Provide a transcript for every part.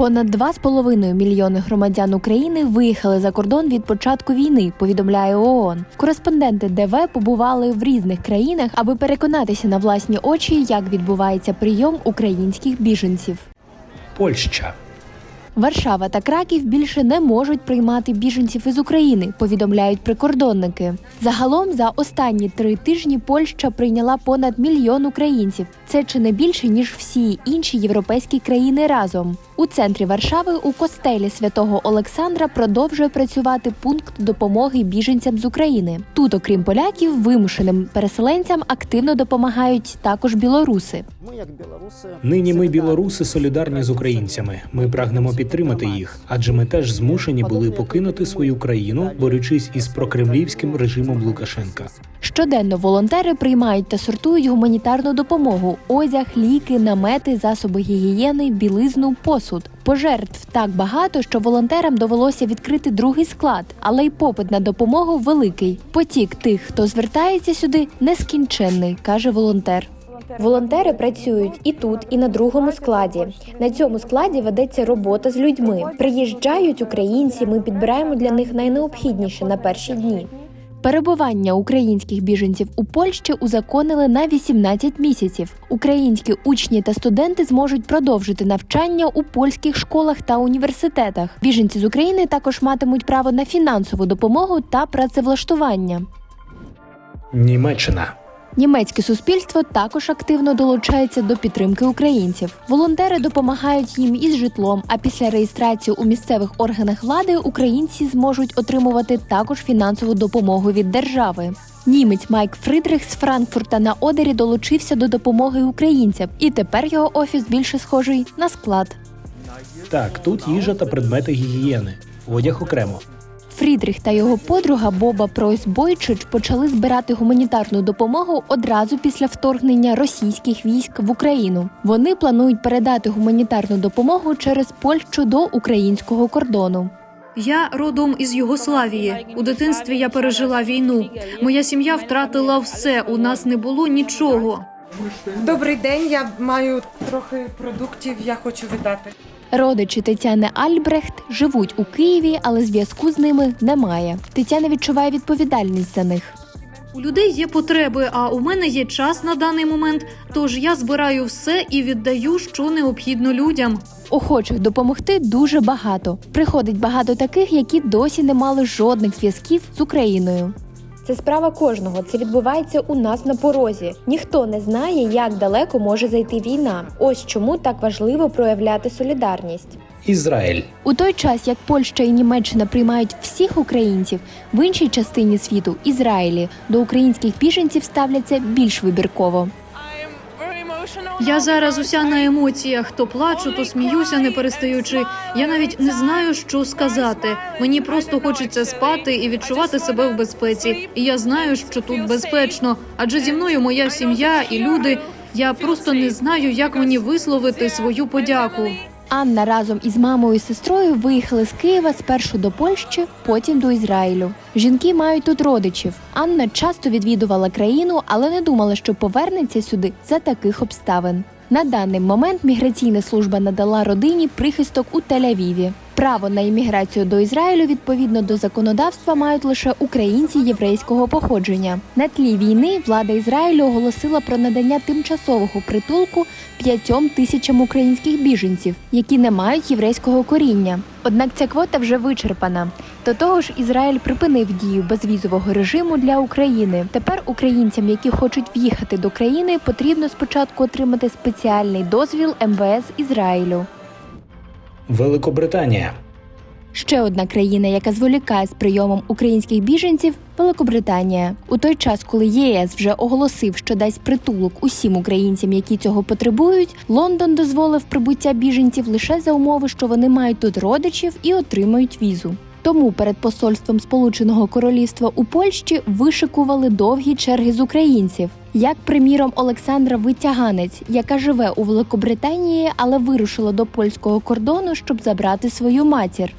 Понад 2,5 мільйони громадян України виїхали за кордон від початку війни, повідомляє ООН. Кореспонденти ДВ побували в різних країнах, аби переконатися на власні очі, як відбувається прийом українських біженців. Польща. Варшава та Краків більше не можуть приймати біженців із України, повідомляють прикордонники. Загалом за останні три тижні Польща прийняла понад мільйон українців. Це чи не більше ніж всі інші європейські країни разом. У центрі Варшави у костелі святого Олександра продовжує працювати пункт допомоги біженцям з України. Тут, окрім поляків, вимушеним переселенцям активно допомагають також білоруси. Ми, як білоруси, Нині ми, білоруси, солідарні з українцями. Ми прагнемо підтримати їх, адже ми теж змушені були покинути свою країну, борючись із прокремлівським режимом Лукашенка. Щоденно волонтери приймають та сортують гуманітарну допомогу: одяг, ліки, намети, засоби гігієни, білизну, посуд. Пожертв так багато, що волонтерам довелося відкрити другий склад, але й попит на допомогу великий. Потік тих, хто звертається сюди, нескінченний, каже волонтер. Волонтери працюють і тут, і на другому складі. На цьому складі ведеться робота з людьми. Приїжджають українці. Ми підбираємо для них найнеобхідніше на перші дні. Перебування українських біженців у Польщі узаконили на 18 місяців. Українські учні та студенти зможуть продовжити навчання у польських школах та університетах. Біженці з України також матимуть право на фінансову допомогу та працевлаштування. Німеччина. Німецьке суспільство також активно долучається до підтримки українців. Волонтери допомагають їм із житлом. А після реєстрації у місцевих органах влади українці зможуть отримувати також фінансову допомогу від держави. Німець Майк Фридрих з Франкфурта на Одері долучився до допомоги українцям, і тепер його офіс більше схожий на склад. Так, тут їжа та предмети гігієни. Одяг окремо. Фрідріх та його подруга Боба Пройс Бойчич почали збирати гуманітарну допомогу одразу після вторгнення російських військ в Україну. Вони планують передати гуманітарну допомогу через Польщу до українського кордону. Я родом із Югославії. У дитинстві я пережила війну. Моя сім'я втратила все. У нас не було нічого. Добрий день. Я маю трохи продуктів. Я хочу віддати. Родичі Тетяни Альбрехт живуть у Києві, але зв'язку з ними немає. Тетяна відчуває відповідальність за них. У людей є потреби, а у мене є час на даний момент. Тож я збираю все і віддаю, що необхідно людям. Охочих допомогти дуже багато. Приходить багато таких, які досі не мали жодних зв'язків з Україною. Це справа кожного. Це відбувається у нас на порозі. Ніхто не знає, як далеко може зайти війна. Ось чому так важливо проявляти солідарність. Ізраїль. У той час, як Польща і Німеччина приймають всіх українців, в іншій частині світу Ізраїлі до українських біженців ставляться більш вибірково. Я зараз уся на емоціях. То плачу, то сміюся, не перестаючи. Я навіть не знаю, що сказати. Мені просто хочеться спати і відчувати себе в безпеці. І я знаю, що тут безпечно, адже зі мною моя сім'я і люди. Я просто не знаю, як мені висловити свою подяку. Анна разом із мамою і сестрою виїхали з Києва спершу до Польщі, потім до Ізраїлю. Жінки мають тут родичів. Анна часто відвідувала країну, але не думала, що повернеться сюди за таких обставин. На даний момент міграційна служба надала родині прихисток у Тель-Авіві. Право на імміграцію до Ізраїлю відповідно до законодавства мають лише українці єврейського походження. На тлі війни влада Ізраїлю оголосила про надання тимчасового притулку п'ятьом тисячам українських біженців, які не мають єврейського коріння. Однак ця квота вже вичерпана. До того ж, Ізраїль припинив дію безвізового режиму для України. Тепер українцям, які хочуть в'їхати до країни, потрібно спочатку отримати спеціальний дозвіл МВС Ізраїлю. Великобританія. Ще одна країна, яка зволікає з прийомом українських біженців Великобританія. У той час, коли ЄС вже оголосив, що дасть притулок усім українцям, які цього потребують, Лондон дозволив прибуття біженців лише за умови, що вони мають тут родичів і отримають візу. Тому перед посольством Сполученого Королівства у Польщі вишикували довгі черги з українців. Як приміром Олександра Витяганець, яка живе у Великобританії, але вирушила до польського кордону, щоб забрати свою матір.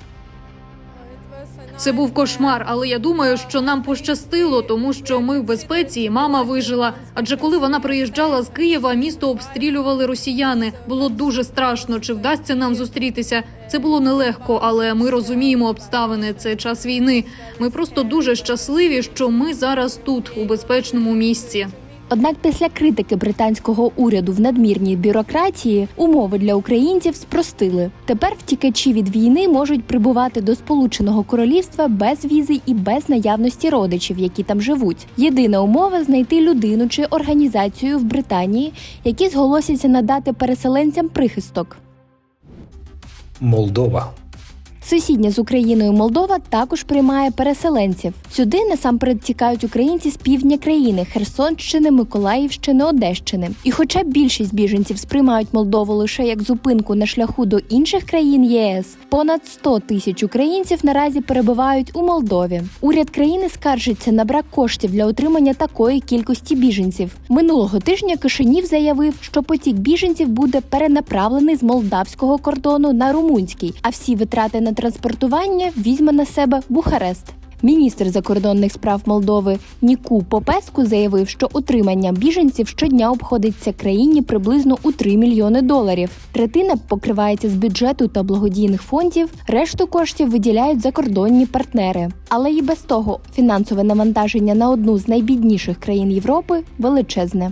Це був кошмар, але я думаю, що нам пощастило, тому що ми в безпеці, і мама вижила. Адже коли вона приїжджала з Києва, місто обстрілювали росіяни. Було дуже страшно. Чи вдасться нам зустрітися? Це було нелегко, але ми розуміємо обставини. Це час війни. Ми просто дуже щасливі, що ми зараз тут, у безпечному місці. Однак після критики британського уряду в надмірній бюрократії умови для українців спростили. Тепер втікачі від війни можуть прибувати до Сполученого Королівства без візи і без наявності родичів, які там живуть. Єдина умова знайти людину чи організацію в Британії, які зголосяться надати переселенцям прихисток. Молдова. Сусідня з Україною Молдова також приймає переселенців. Сюди насамперед тікають українці з півдня країни Херсонщини, Миколаївщини, Одещини. І хоча більшість біженців сприймають Молдову лише як зупинку на шляху до інших країн ЄС, понад 100 тисяч українців наразі перебувають у Молдові. Уряд країни скаржиться на брак коштів для отримання такої кількості біженців. Минулого тижня Кишинів заявив, що потік біженців буде перенаправлений з молдавського кордону на румунський, а всі витрати на транспортування візьме на себе Бухарест. Міністр закордонних справ Молдови Ніку Попеску заявив, що утримання біженців щодня обходиться країні приблизно у 3 мільйони доларів. Третина покривається з бюджету та благодійних фондів, решту коштів виділяють закордонні партнери. Але і без того фінансове навантаження на одну з найбідніших країн Європи величезне.